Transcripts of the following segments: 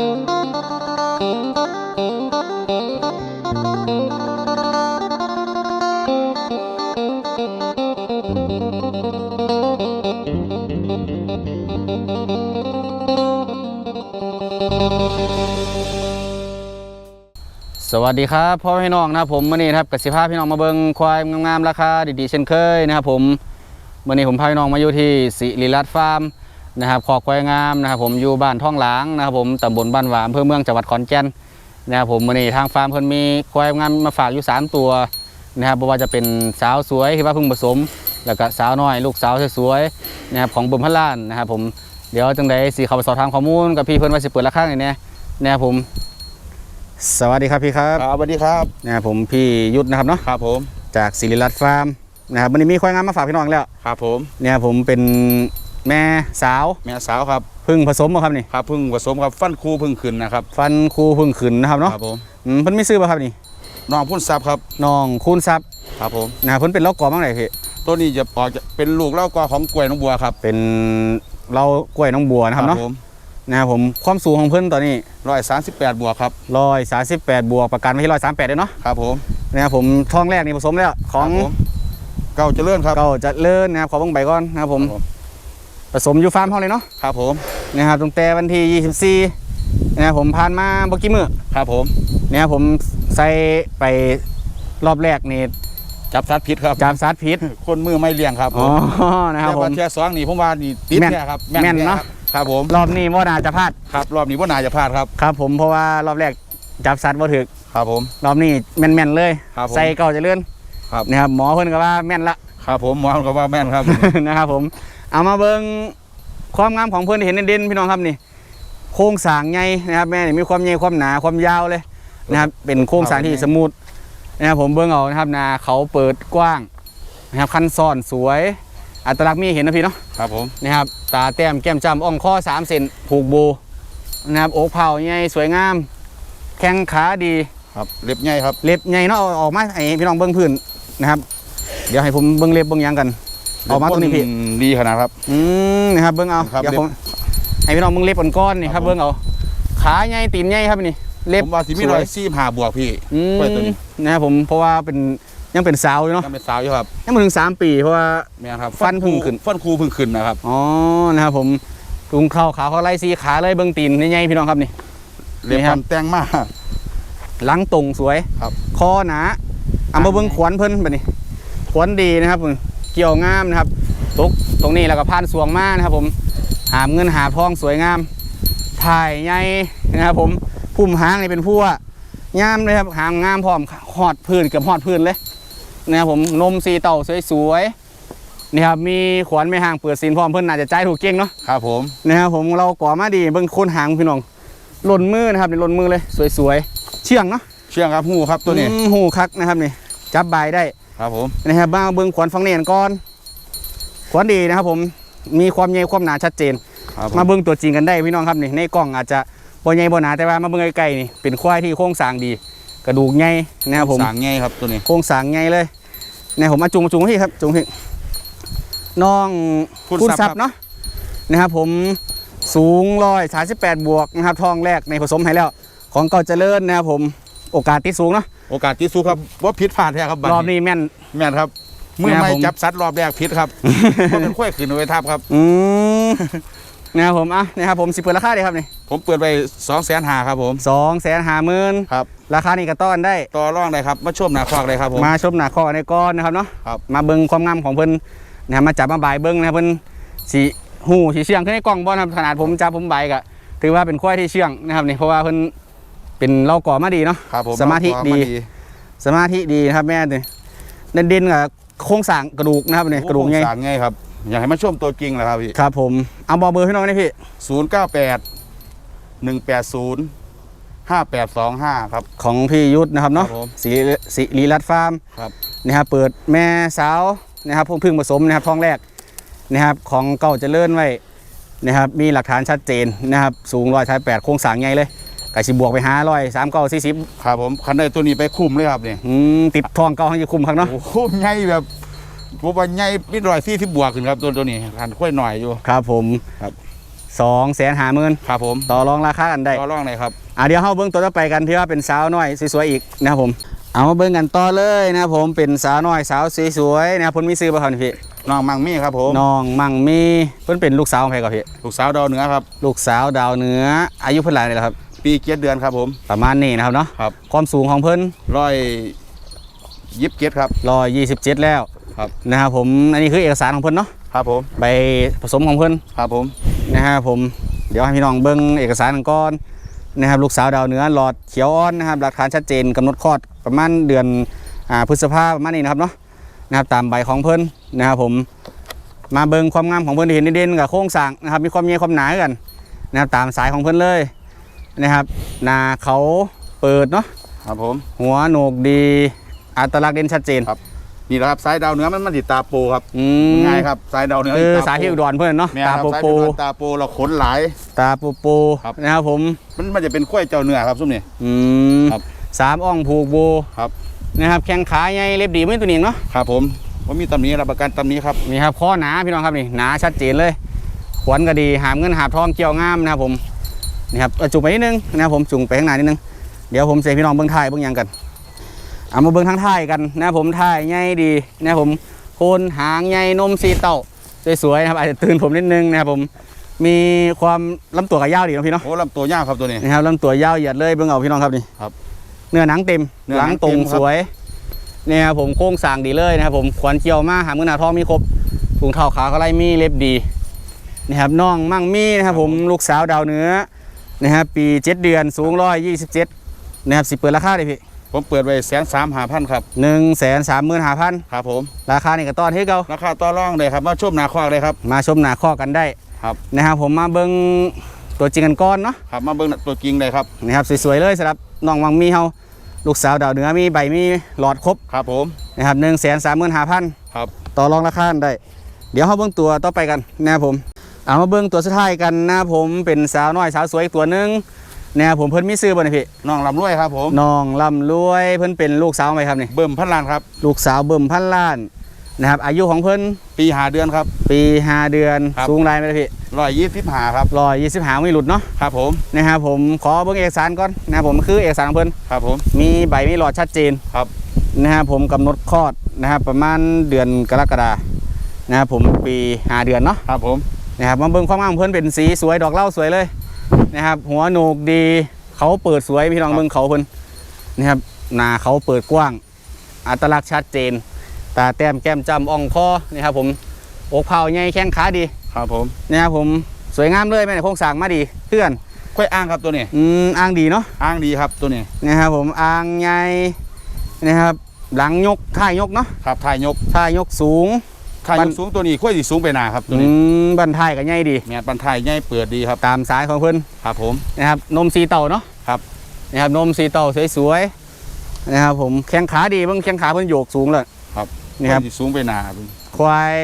สวัสดีครับพ่อพี่น้องนะผมวันนี้ครับกับสิภาพพี่น้องมาเบิงควายงามๆราคาดีๆเช่นเคยนะครับผมวันนี้ผมพาพี่น้องมาอยู่ที่สิริรัตฟาร์ม นะครับคอกควายงามนะครับผมอยู่บ้านท่องหลางนะครับผมตำบลบ้านหวามอำเภอเมืองจังหวัดขอนแก่นนะครับผมมื่อนี้ทางฟาร์มเพิ่นมีควายงามมาฝากอยู่สามตัวนะครับบ่ว่าจะเป็นสาวสวยที่ว่าเพิ่งผสม แล้วก็สาวน้อย ลูกสาวสวยๆนะครับของเบิ่มพันล้านนะครับผมเดี๋ยวจังใดสิเข้าไปสอบถามข้อมูลกับพี่เพิ่นว่าสิเปิดราคาไหนเนี่ยนะครับผมสวัสดีครับพี่ครับครับสวัสดีครับนะครับผมพี่ยุทธนะครับเนาะครับผมจากศิริรัตน์ฟาร์มนะครับวันนี้มีควายงามมาฝากพี่น้องอีกแล้วครับผมเนี่ยผมเป็น แม่สาวแม่สาวครับเพึ่งผสมบ่ครับนี่ครับเพึ่งผสมครับฟันคูเพึ่งขึ้นนะครับฟันคูเพึ่งขึ้นนะครับเนาะครับผมอืมเพิ่นมีซื้อบ่ครับนี่น้องพุ่นซับครับน้องคูณทรัพย์ครับผมนะครับเพิ่นเป็นเล้ากอบ้างไหนพี่ตัวนี้จะออกจะเป็นลูกเล่ากอของกล้วยน้องบัวครับ เป็นเล้ากล้วยน้องบัวนะครับเนาะผมนะครับผมความสูงของเพิ่นตอนนี้ร้อยสามสิบแปดบวกครับร้อยสาสิบแปดบวกประกันไว้ที่ร้อยสามแปดเลยเนาะครับผมนะครับผมท้องแรกนี่ผสมแล้วของครับผมเก้าเจริญครับเก่าจะเลิศนะครับขอเบิ่งใบก่อนนะครับผมครับ ผสมอยู่ฟาร์มเฮาเลยเนาะครับผมนะครับตั้งแต่วันที่24นะครับผมผ่านมาบ่กี่มื้อครับผมนะครับผมใส่ไปรอบแรกนี่จับสัตว์พิษครับจามซัดพิษคนมือไม่เลี้ยงครับผอ๋อมนะครับแต่ผว่ามแค่สองนี่ผมว่านี่ติดแม่นแค่ครับแม่นเนอะครับครับผมรอบนี้ว่าน่าจะพลาดครับรอบนี้ว่านาจะพลาดครับครับ ผมเพราะว่ารอบแรกจับซัดบ่ถึกครับผมรอบนี้แม่นๆเลยครับผมใส่เก่าจะเลื่อนครับนะครับหมอเพิ่นก็ว่าแม่นละ ครับผมหมอก็ว่าแม่นครับ นะครับผม เอามาเบิ่งความงามของเพิ่นที่เห็นเด่นๆพี่น้องครับนี่ โครงสร้างใหญ่นะครับแม่นี่มีความใหญ่ความหนาความยาวเลยนะครับเป็นโครงสร้างที่สมูทนะครับผมเบิ่งเอานะครับหนาเขาเปิดกว้างนะครับคันซ่อนสวยอัตลักษณ์มีเห็นนะพี่เนาะครับผมนะครับตาแต้มแก้มจำอ่องข้อ3เซนผูกโบนะครับอกเผาใหญ่สวยงาม แข้งขาดีครับเล็บใหญ่ครับเล็บใหญ่เนาะเอาออกมาให้พี่น้องเบิ่งพื้นนะครับ เดี๋ยวให้ผมเบิ่งเล็บเบิ่งหยังกันออกมาตรงนี้พี่ดีขนาดครับ อืมนะครับเบิ่งเอาครับเดี๋ยวเล็บผมให้พี่น้องเบิ่งเล็บก้อนๆนี่คครัรับบผมเบิ่งเอาขาใหญ่ตีนใหญ่ครับนี่เล็บผมว่าสิมีสร้วอยยสี่ห้าบวกพี่อืมไว้ตัวนี้นะครับผมเพราะว่าเป็นยังเป็นสาวอยู่เนาะยังเป็นสาวอยู่ครับยังไม่ถึงสามปีเพราะว่าแม่นครับฟันเพิ่งขึ้นฟันคูเพิ่งขึ้นนะครับอ๋อนะครับผมถุงเข้าขาเขาไล่สีขาเลยเบิ่งตีนใหญ่ๆพี่น้องครับนี่เล็บนี่ครัฟับนแต่งมากหลังตรงสวยครับคอหนาเอามาเบิ่งขวนเพิ่นแบบนี้ ขวนดีนะครับผมเกี่ยวงามนะครับตกตรงนี้แล้วก็ผ่านสวงมานะครับผมหามเงินหาทองสวยงาม ถ่ายใหญ่นะครับผมพุ่มหางนี่เป็นผู้ว่างามเลยครับหางงามพร้อมหอดพื้นเกือบหอดพื้นเลยนะครับผมนมสีเต่าสวยๆนี่ครับมีขวานไม่ห่างเปิดซีนพร้อมเพิ่นน่าจะใจายถูกเก่งเนาะครับผมนะครับผมเราก่อมาดีเบิ่งโคนหางพี่น้องหล่นมือนะครับนี่หล่นมือเลยสวยๆเชื่องเนาะเชื่องครับหูครับตัวนี้อืมหูคักนะครับนี่จับบายได้ ครับผมนะครับบ้างเบิ่งขวานฟังเนียนก่อนขวานดีนะครับผมมีความใหญ่ความหนาชัดเจนครับผมาเบิ่งตัวจริงกันได้พี่น้องครับนี่ในกล้องอาจจะบ่ใหญ่บ่หนาแต่ว่ามาเบิ่งใกล้ๆนี่เป็นควายที่โครงสร้างดี กระดูกใหญ่นะครับผมสางง่ายครับตัวนี้โครงสร้างใหญ่เลยเนี่ยผมมาจุงจุงพี่ครับจุงพี่น้องคุณคุณททรัรัพพย์ย์เนาะนะครับผมสูงร้อยสาสิบแปดบวกนะครับทองแรกในผสมให้แล้ว ของเก่าเจริญนะครับผม โอกาสที่สูงเนาะโอกาสที่สู้ครับว่าผิดพลาดแท้ครับบัดรอบนี้แม่น แม่นครับมือนะครับไม่ผมจับสัตว์รอบแรกผิดครับเพราะเป็นข้อยขึ้นไว้ทับครับ อืมนะครับผมอะนะครับผมสิเปิดราคาดีครับนี่ผมเปิดไปสองแสนหาครับผมสองแสนห้าหมื่นครับราคานี่ก็ต้อนได้ ต่อรองได้ครับมาชมหนาควักเลยครับผมมาชมหนาคอในก้อนนะครับเนาะครับมาเบิ่งความงามของเพิ่นนะครับมาจับมาบายเบิ่งนะครับเพิ่นสีหูสีเชื่องขึ้นในกล้องบ่นะครับขนาดผมจับผมบายก็ถือว่าเป็นควายที่เชื่องนะครับนี่เพราะว่าเพิ่น เป็นเล่าก่อมาดีเนาะครับผมสมาธิเอดีดี สมาธิดีนะครับแม่เนี่ยเด่นๆกับโครงสร้างกระดูกนะครับนี่กระดูกใหญ่สางง่ายครับอยากให้มาชมตัวจริงแหละครับพี่ครับผมเอาบอกเบอร์พี่น้องหนี่อยพี่ศูนย์เก้าแปดหนึ่งแปดศูนย์ห้าแปดสองห้าครับ ของพี่ยุทธนะครับเนาะครับผมสีสีรีรัตน์ฟาร์มครับนะครับเปิดแม่สาวนะครับเพิ่งพึ่งผสมนะครับท้องแรกนะครับของเก่าเจะเลื่อนไว้นะครับมีหลักฐานชัดเจนนะครับสูงร้อยชายแปดโครงสร้างใหญ่เลย กะสิบวกไปหาร้อยสามเก้าสี่สิบครับผมคันได้ตัวนี้ไปคุ้มเลยครับเนี่ยอืมติดทองเก่าให้จะคุมครับเนาะโอ้โหใหญ่แบบผมว่าใหญ่ปิดร้อยสี่สิบบวกขึ้นครับตัวตัวนี้คันค่อยหน่อยอยู่ครับผมครับสองแสนหาหมื่นครับผมต่อรองราคากันได้ต่อรองเลยครับอะเดี๋ยวเข้าเบิ้งตัวต่อไปกันที่ว่าเป็นสาวน้อยสวยๆอีกนะครับผมเอามาเบิ้งกันต่อเลยนะครับผมเป็นสาวน้อยสาวสวยๆนะครับผมมีซื้อป่ะครับนี่พี่น้องมังมี่ครับผมน้องมั่งมีเพิ่นเป็นลูกสาวของใครก่อนพี่ลูกสาวดาวเหนือครับ ลูกสาวดาวเหนืออายุเพิ่นหลายเลยแล้วครับ ปีเจ็ดเดือนครับผม ประมาณนี้นะครับเนาะครับ ความสูงของเพิ่นร้อยยิบเจ็ดครับ127แล้วครับ นะครับผมอันนี้คือเอกสารของเพิ่นเนาะครับผมใบผสมของเพิ่นครับผมนะครับผมเดี๋ยวให้พี่น้องเบิ่งเอกสารกันก่อนนะครับลูกสาวดาวเหนือหลอดเขียวอ่อนนะครับหลักฐานชัดเจนกำหนดคลอดประมาณเดือนอ่าพฤษภาประมาณนี้นะครับเนาะนะครับตามใบของเพิ่นนะครับผมมาเบิ่งความงามของเพิ่นที่เห็นเด่นๆกับโครงสร้างนะครับมีความเมียความหนากันนะครับตามสายของเพิ่นเลย นะครับหนาเขาเปิดเนาะครับผม หัวโหนกดีอัตลักษณ์เด่นชัดเจนครับ นี่แหละครับสายดาวเหนือมันมันติดตาโปครับอืมง่ายครับสายดาวเหนือคือติดสายที่อุดรเพิ่นเนาะแม่นตาครับปูสายปูอุดรตาโปเราขนหลาย ตาปูปูครับ นะครับผมมันมันจะเป็นข้วยเจ้าเนื้อครับซุ่มนี่ อืมครับสามอ่องผูกโบครับ นะครับแข้งขาใหญ่เล็บดีไม่ตัวนี้เนาะครับผมว่ามีตำหนี้รับประกันตำหนี้ครับนี่ครับข้อหนาพี่น้องครับนี่หนาชัดเจนเลยขวนก็ดีหามเงินหาบทองเกี่ยวงามนะครับผม นี่ครับเอาจุงไปนิดนึงนะครับผมจุงไปข้างหน้านิดนึงเดี๋ยวผมเสียพี่น้องเบิ้งท้ายเบิ้งหยังกันเอามาเบิ้งทั้งท้ายกันนะครับผมท้ายใหญ่ดีนะครับผมโคนหางใหญ่นมสีเต้าสวยๆนะครับอาจจะตื่นผมนิดนึงนะครับผมมีความลำตัวกับยาวดีเนาะพี่เนาะโอ้ลำตัวยาวครับตัวนี้นะครับลำตัวยาวเหยียดเลยเบิ่งเอาพี่น้องครับนี่ครับเนื้อหนังเต็มเนื้อหหนัลังงตรงเต็มครับสวยเนี่ยครับผมโค้งสร้างดีเลยนะครับผมขวัญเกี่ยวมาหามือหนาทองมีครบถุงเท้าขาก็ไล่มีเล็บดีนะครับน้องมั่งมีนะครับผมลูกสาวดาวเหนือ นะครับปี7เดือนสูง127นะครับสิเปิดราคาเลยพี่ผมเปิดไว้แสนสามหาพันครับหนึ่งแสนสามหมื่นห้าพันครับผมราคานี่ก็ต้อนให้เก่าราคาต่อรองเลยครับมาชมหนาควากเลยครับมาชมหนาข้อกันได้ครับนะครับผมมาเบิ่งตัวจริงกันก่อนเนาะครับมาเบิ่งตัวจริงเลยครับนะครับสวยๆเลยสำหรับน้องมั่งมีเฮาลูกสาวดาวเหนือมีใบมีหลอดครบครับผมนะครับหนึ่งแสนสามหมื่นห้าพันครับต่อรองราคาได้ เดี๋ยวเขาเบิ้งตัวต่อไปกันนะครับผม เอามาเบิ้งตัวสุดท้ายกันนะครับผมเป็นสาวน้อยสาวสวยอีกตัวหนึงนะครับผมเพิ่นมีซื้อบ่เนี่ยพี่น้องลำรวยครับผมน้องลำรวยเพิ่นเป็นลูกสาวไหมครับนี่เบิ่มพันล้านครับ ลูกสาวเบิ่มพันล้านนะครับอายุของเพิ่นปีหาเดือนครับ ปีห้าเดือนครับสูงไรไหมล่ะพี่ร้อยยี่สิบหาครับร้อยยี่สิบห้าไม่หลุดเนาะครับผมนะครับผมขอเบิ้งเอกสารก่อนนะครับผมคือเอกสารของเพิ่นครับผมมีใบมีหลอดชัดเจนครับนะครับผมกำหนดคลอดนะครับประมาณเดือนกรกฎานะครับผมปีห้าเดือนเนาะครับผม นะครับมาเบิ่งความงามของเพิ่นเป็นสีสวยดอกเหล้าสวยเลยนะครับ หัวโหนกดีเขาเปิดสวยพี่น้องเบิ่งเขาเพิ่นนะครับหน้าเขาเปิดกว้าง อัตลักษณ์ชัดเจน ตาแต้มแก้มจ้ำอ่องคอนี่ครับผมอกเผาใหญ่แข้งขาดีครับผมนะครับผมสวยงามเลยแม่นโครงสร้างมาดีเพื่อนค่อยอ้างครับตัวนี้อืมอ่างดีเนาะอ้างดีครับตัวนี้นะครับผมอ่างใหญ่นะครับ หลังยกท่ายกเนาะครับถ่ายยกท่ายกสูง ถ่ายมัยนกสูงตัวนี้ค่อยสิสูงไปหนาครับตัวอืนี้มบันท้ายก็ใหญ่ดีแมนปันถ่ายใหญ่เปิดดีครับ ตามสายของเพิ่นครับผมนะครับนมสีเต่าเนาะครับนะครับนมสีเต่าสวยๆนะครับผมแข้งขาดีเบิ่งแข้งขาเพิ่นโยกสูงเลยครับนี่ครับอยสิสูงไปหนาควาย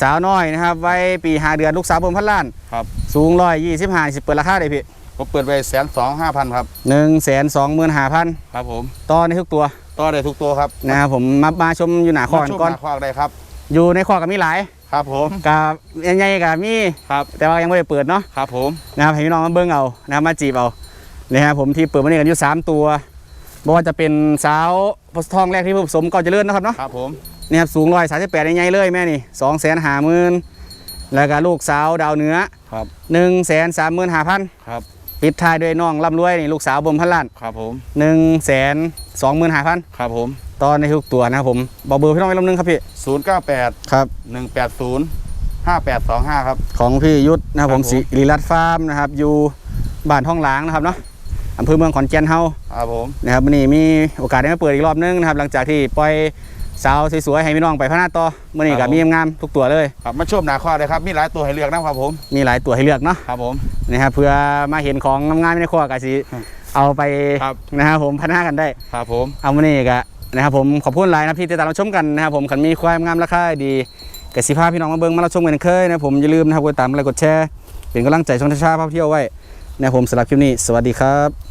สาวน้อยนะครับไว้ปีหาเดือนลูกสาวเบิ่มพันล้านครับสูงร้อยยี่สิบห้าสิเปิดราคาได้พี่ผมเปิดไว้แสนสองห้าพันครับหนึ่งแสนสองหมื่นห้าพันครับผมต่อในทุกตัวต่อได้ทุกตัวครับนะครับผมมามาชมอยู่หน้าคอมากันชมก่อนหาควากได้ครับ อยู่ในคอกับมีหลายครับผมกับใหญ่ๆกับมีครับแต่ว่ายังไม่ได้เปิดเนาะครับผมนะครับให้พี่น้องมาเบิ่งเอานะครับมาจีบเอานะครับผมที่เปิดมาเนี่ยกันอยู่สามตัวบอกว่าจะเป็นสาวพสทองแรกที่ผสมเก่าเจริญนะครับเนาะครับผมนี่ครับสูงร้อยสามสิบแปดใหญ่ๆเลยแม่นี่สองแสนห้าหมื่นแล้วก็ลูกสาวดาวเหนือครับหนึ่งแสนสามหมื่นห้าพันครับ ปิดท้ายด้วยน้องร่ำรวยนี่ลูกสาวบ่มพันล้านครับผมหนึ่งแสนสองหมื่นห้าพันครับผมตอนในทุกตัวนะครับผมบอกเบอร์พี่น้องไว้ลำนึงครับพี่ศูนย์เก้าแปดครับหนึ่งแปดศูนย์ห้าแปดสองห้าครับของพี่ยุทธนะครับผมครับผมสิริรัตน์ฟาร์มนะครับอยู่บ้านห้องหลางนะครับเนาะอำเภอเมืองขอนแก่นเฮาครับผมนะครับวันนี้มีโอกาสได้มาเปิดอีกรอบนึงนะครับหลังจากที่ปล่อย สาวสวยๆให้พี่น้องไปพัฒนาต่อมื่อนี้ครักับบผมมีงามๆทุกตัวเลยครับมาชมหนาควากเลยครับมีหลายตัวให้เลือกนะครับผมมีหลายตัวให้เลือกเนาะครับผมนะครับเพื่อมาเห็นของงามๆในครัวกะสิครับเอาไปครับนะครับผมพัฒนากันได้ครับผมเอามื่อนี้ก็นะครับผมขอบคุณหลายนะที่ติดตามรับชมกันนะครับผมขันมีความงามราคาดีกสิภาพพี่น้องมาเบิ่งมารับชมกันเคยนะครับผมอย่าลืมนะครับกดติดตามอะไรกดแชร์เป็นกำลังใจช่องทชาภาพเที่ยวไว้นะครับผมสำหรับคลิปนี้ สวัสดีครับ